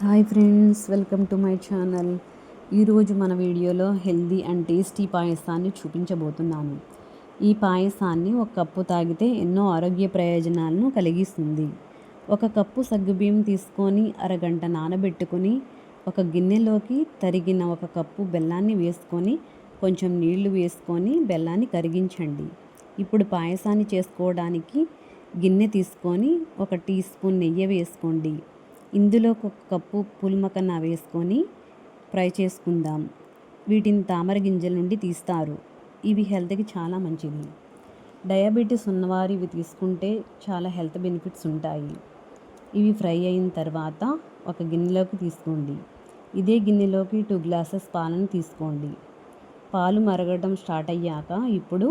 Hi friends welcome to my channel. ఈరోజు మన వీడియోలో హెల్దీ అండ్ టేస్టీ పాయసాన్ని చూపించబోతున్నాను. ఈ పాయసాన్ని ఒక కప్పు తాగితే ఎన్నో ఆరోగ్య ప్రయోజనాలను కలిగిస్తుంది. ఒక కప్పు సగ్గుబియ్యం తీసుకొని అరగంట నానబెట్టుకొని ఒక గిన్నెలోకి తరిగిన ఒక కప్పు బెల్లాన్ని వేసుకొని కొంచెం నీళ్ళు వేసుకొని బెల్లాన్ని కరిగించండి. ఇప్పుడు పాయసాన్ని చేసుకోవడానికి గిన్నె తీసుకొని ఒక టీ స్పూన్ నెయ్యి వేసుకోండి. ఇందులో ఒక కప్పు పులిమకన్న వేసుకొని ఫ్రై చేసుకుందాం. వీటిని తామర గింజల నుండి తీస్తారు. ఇవి హెల్త్కి చాలా మంచిది డయాబెటీస్ ఉన్నవారు ఇవి తీసుకుంటే చాలా హెల్త్ బెనిఫిట్స్ ఉంటాయి. ఇవి ఫ్రై అయిన తర్వాత ఒక గిన్నెలోకి తీసుకోండి. ఇదే గిన్నెలోకి టూ గ్లాసెస్ పాలను తీసుకోండి. పాలు మరగడం స్టార్ట్ అయ్యాక ఇప్పుడు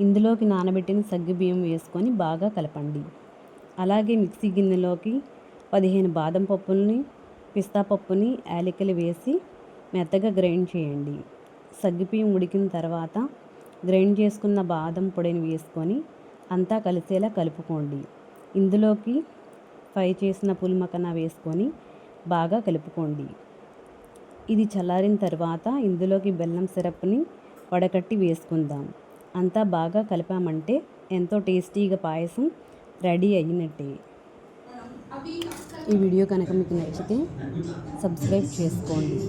ఇందులోకి నానబెట్టిన సగ్గు బియ్యం వేసుకొని బాగా కలపండి. అలాగే మిక్సీ గిన్నెలోకి పదిహేను బాదం పప్పుల్ని పిస్తా పప్పుని యాలకులు వేసి మెత్తగా గ్రైండ్ చేయండి. సగ్గుబియ్యం ఉడికిన తర్వాత గ్రైండ్ చేసుకున్న బాదం పొడిని వేసుకొని అంతా కలిసేలా కలుపుకోండి. ఇందులోకి ఫ్రై చేసిన పులిమకన వేసుకొని బాగా కలుపుకోండి. ఇది చల్లారిన తర్వాత ఇందులోకి బెల్లం సిరప్ని వడకట్టి వేసుకుందాం. అంతా బాగా కలిపామంటే ఎంతో టేస్టీగా పాయసం రెడీ అయినట్టే. ఈ వీడియో కనుక మీకు నచ్చితే సబ్స్క్రైబ్ చేసుకోండి.